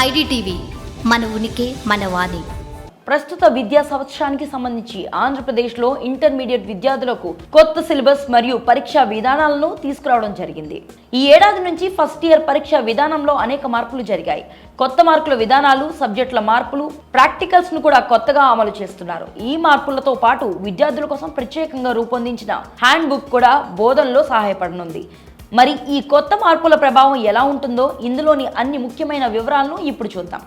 IDTV మన ఉనికి మన వాణి. ప్రస్తుత విద్యా సంవత్సరానికి సంబంధించి ఆంధ్రప్రదేశ్లో ఇంటర్మీడియట్ విద్యార్థులకు కొత్త సిలబస్ మరియు పరీక్షా విధానాలను తీసుకురావడం జరిగింది. ఈ ఏడాది నుంచి ఫస్ట్ ఇయర్ పరీక్షా విధానంలో అనేక మార్పులు జరిగాయి. కొత్త మార్కుల విధానాలు సబ్జెక్టుల మార్పులు ప్రాక్టికల్స్ను కూడా కొత్తగా అమలు చేస్తున్నారు. ఈ మార్పులతో పాటు విద్యార్థుల కోసం ప్రత్యేకంగా రూపొందించిన హ్యాండ్ బుక్ కూడా బోధనలో సహాయపడనుంది. మరి ఈ కొత్త మార్పుల ప్రభావం ఎలా ఉంటుందో ఇందులోని అన్ని ముఖ్యమైన వివరాలను ఇప్పుడు చూద్దాం.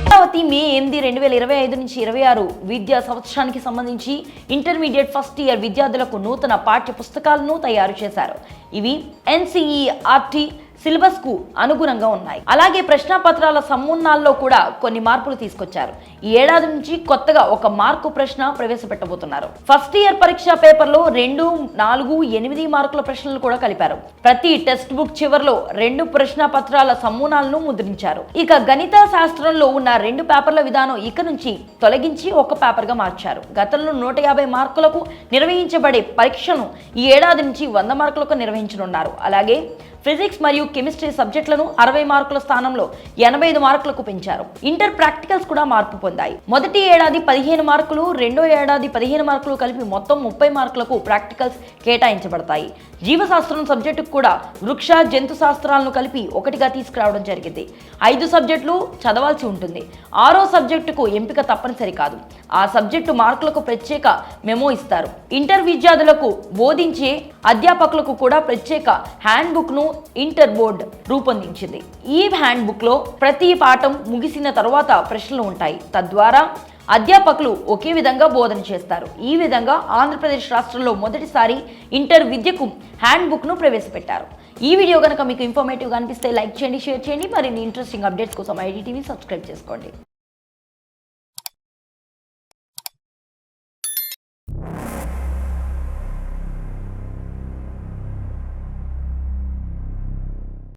అమరావతి మే ఎనిమిది రెండు వేల ఇరవై ఐదు నుంచి ఇరవై ఆరు విద్యా సంవత్సరానికి సంబంధించి ఇంటర్మీడియట్ ఫస్ట్ ఇయర్ విద్యార్థులకు నూతన పాఠ్య పుస్తకాలను తయారు చేశారు. ఇవి ఎన్సీఈఆర్టీ సిలబస్కు అనుగుణంగా ఉన్నాయి. అలాగే ప్రశ్నాపత్రాల సమూనాల్లో కూడా కొన్ని మార్పులు తీసుకొచ్చారు. ఈ ఏడాది నుంచి కొత్తగా ఒక మార్కు ప్రశ్న ప్రవేశపెట్టబోతున్నారు. ఫస్ట్ ఇయర్ పరీక్ష పేపర్లో రెండు నాలుగు ఎనిమిది మార్కుల ప్రశ్నలు కూడా కలిపారు. ప్రతి టెక్స్ట్ బుక్ చివరిలో రెండు ప్రశ్న పత్రాల సమూనాలను ముద్రించారు. ఇక గణిత శాస్త్రంలో ఉన్న రెండు పేపర్ల విధానం ఇక నుంచి తొలగించి ఒక పేపర్గా మార్చారు. గతంలో నూట యాభై మార్కులకు నిర్వహించబడే పరీక్షను ఈ ఏడాది నుంచి వంద మార్కులకు నిర్వహించనున్నారు. అలాగే ఫిజిక్స్ మరియు కెమిస్ట్రీ సబ్జెక్టులను అరవై మార్కుల స్థానంలో ఎనభై ఐదు మార్కులకు పెంచారు. ఇంటర్ ప్రాక్టికల్స్ కూడా మార్పు పొందాయి. మొదటి ఏడాది పదిహేను మార్కులు రెండో ఏడాది పదిహేను మార్కులు కలిపి మొత్తం ముప్పై మార్కులకు ప్రాక్టికల్స్ కేటాయించబడతాయి. జీవశాస్త్రం సబ్జెక్టుకు కూడా వృక్ష జంతు శాస్త్రాలను కలిపి ఒకటిగా తీసుకురావడం జరిగింది. ఐదు సబ్జెక్టులు చదవాల్సి ఉంటుంది. ఆరో సబ్జెక్టుకు ఎంపిక తప్పనిసరి కాదు. ఆ సబ్జెక్టు మార్కులకు ప్రత్యేక మెమో ఇస్తారు. ఇంటర్ విద్యార్థులకు బోధించే అధ్యాపకులకు కూడా ప్రత్యేక హ్యాండ్ బుక్ను ఇంటర్ బోర్డ్ రూపొందించింది. ఈ హ్యాండ్ బుక్లో ప్రతి పాఠం ముగిసిన తర్వాత ప్రశ్నలు ఉంటాయి. తద్వారా అధ్యాపకులు ఒకే విధంగా బోధన చేస్తారు. ఈ విధంగా ఆంధ్రప్రదేశ్ రాష్ట్రంలో మొదటిసారి ఇంటర్ విద్యకు హ్యాండ్ బుక్ను ప్రవేశపెట్టారు. ఈ వీడియో కనుక మీకు ఇన్ఫర్మేటివ్గా అనిపిస్తే లైక్ చేయండి షేర్ చేయండి. మరిన్ని ఇంట్రెస్టింగ్ అప్డేట్స్ కోసం ఐడి టీవీ సబ్స్క్రైబ్ చేసుకోండి.